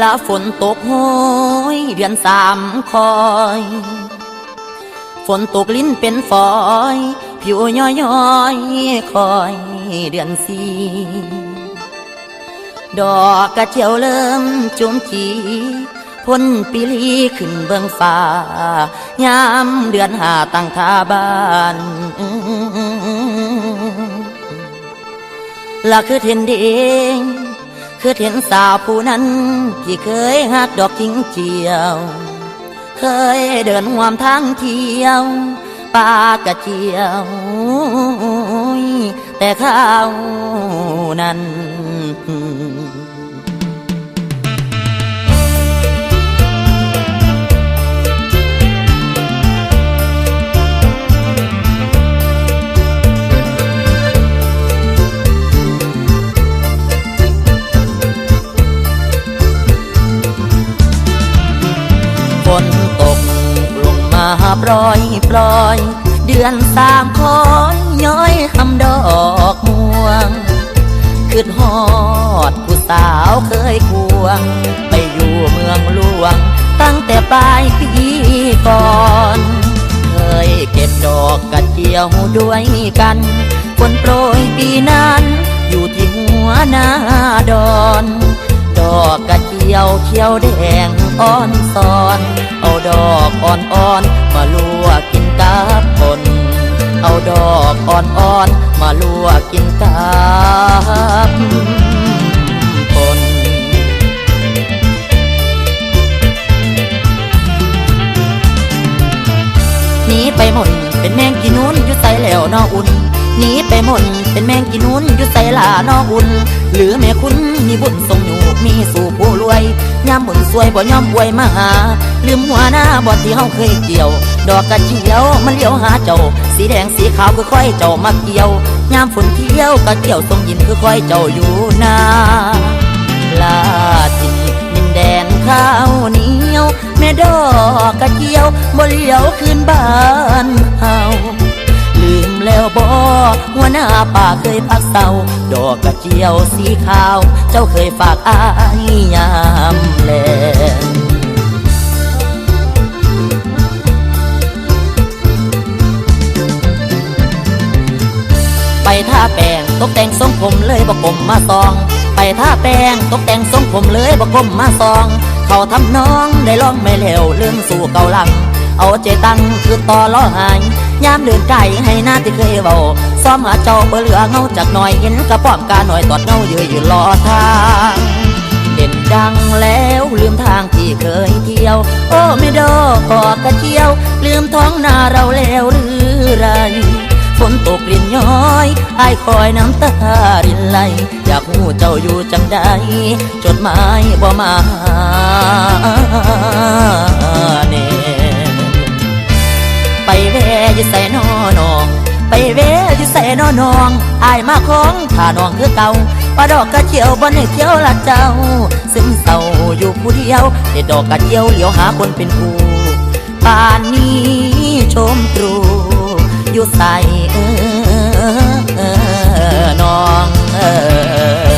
ละฝนตกโหยเดือนสามคอย ฝนตกลิ้นเป็นฝอย ผิวย้อยย้อยๆคอยเดือนสี่ดอกกระเจียวเริ่มจุมจีพ้นปีลีขึ้นเบื้องฟ้ายามเดือนหาตั้งท่าบ้านละคือเห็นเดง คือเห็นสาวผู้นั้น ที่เคยหักดอกทิ้งเจียว เคยเดินหวามทางเที่ยวปากระเจียว แต่ข้าวนั้น ปล่อยปล่อย เดือนสามคอยย้อยคำดอกม่วงขึ้นฮอดผู้สาวเคยควง ไปอยู่เมืองหลวง ตั้งแต่ปลายปีก่อน เคยเก็บดอกกระเจียวด้วยกันฝนโปรยปีนั้น อยู่ที่หัวหน้าดอน ดอกกระเจียวเขียวแดงอ่อนซอน อาดอกอ่อนๆมาลวกกินกับปนเอาดอกอ่อนๆมาลวกกินกับปนหนีไปหมดเป็นแมงกินนุนอยู่ใส่แล้วนออุ่น หนีไปหมดเป็นแมงกินนุนอยู่ใส่ลานออุ่น หรือแม่คุณมีบุญทรงอยู่มีสู่ผู้รวยยามบุญสวยบ่ยอมป่วยมาหา ลืมหัวหน้าบ่ที่เฮาเคยเกี่ยว ดอกกระเจียวมันเลี้ยวหาเจ้า สีแดงสีขาวคือค่อยเจ้ามาเกี่ยวยามฝนเที่ยวกระเกี่ยวทรงยิ้มคือค่อยเจ้าอยู่นาลาทินดินแดนข้าวเหนียว แม่ดอกกระเจียวบ่เลี้ยวคืนบ้านเฮา แล้วบ่หัวหน้าป่าเคยพักเศร้าดอกกระเจียวสีขาว เจ้าเคยฝากอายยามแลไปท่าแป้งตกแต่งทรงผมเลยบอกผมมาซอง ไปท่าแป้งตกแต่งทรงผมเลยบอกผมมาซอง เขาทำน้องได้ลองไม่เลวเรื่องสู่เกาหลัง เอาใจตั้งคือต่อล้อหาย ยามเดินไก่ให้หน้าที่เคยเบาซ้อมหาเจ้าเบอเหลือเงาจากหน่อยเห็นกระป้อมกาหน่อยตอดเงาเยืนอยู่รอทางเด่นดังแล้วลืมทางที่เคยเที่ยว โอ้ไม่ดอกกอกระเจียว ลืมท้องนาเราแล้วหรือไรฝนตกรินย้อยไอายคอยน้ำตารินไหล อยากหูเจ้าอยู่จังใดจดหมายบ่มา ไปแวอยู่ใส่นอนอง ไปแวอยู่ใส่นอนองอายมาของถ้านองคือเก่าว่าดอกกระเจียวบ่ให้เที่ยวละเจ้า ซึมเศร้าอยู่ผู้เดียวเด็ดดอกกระเจียวเหลียวหาคนเป็นคู่ป่านนี้ชมตรูอยู่ใส่เออเออน้องเออ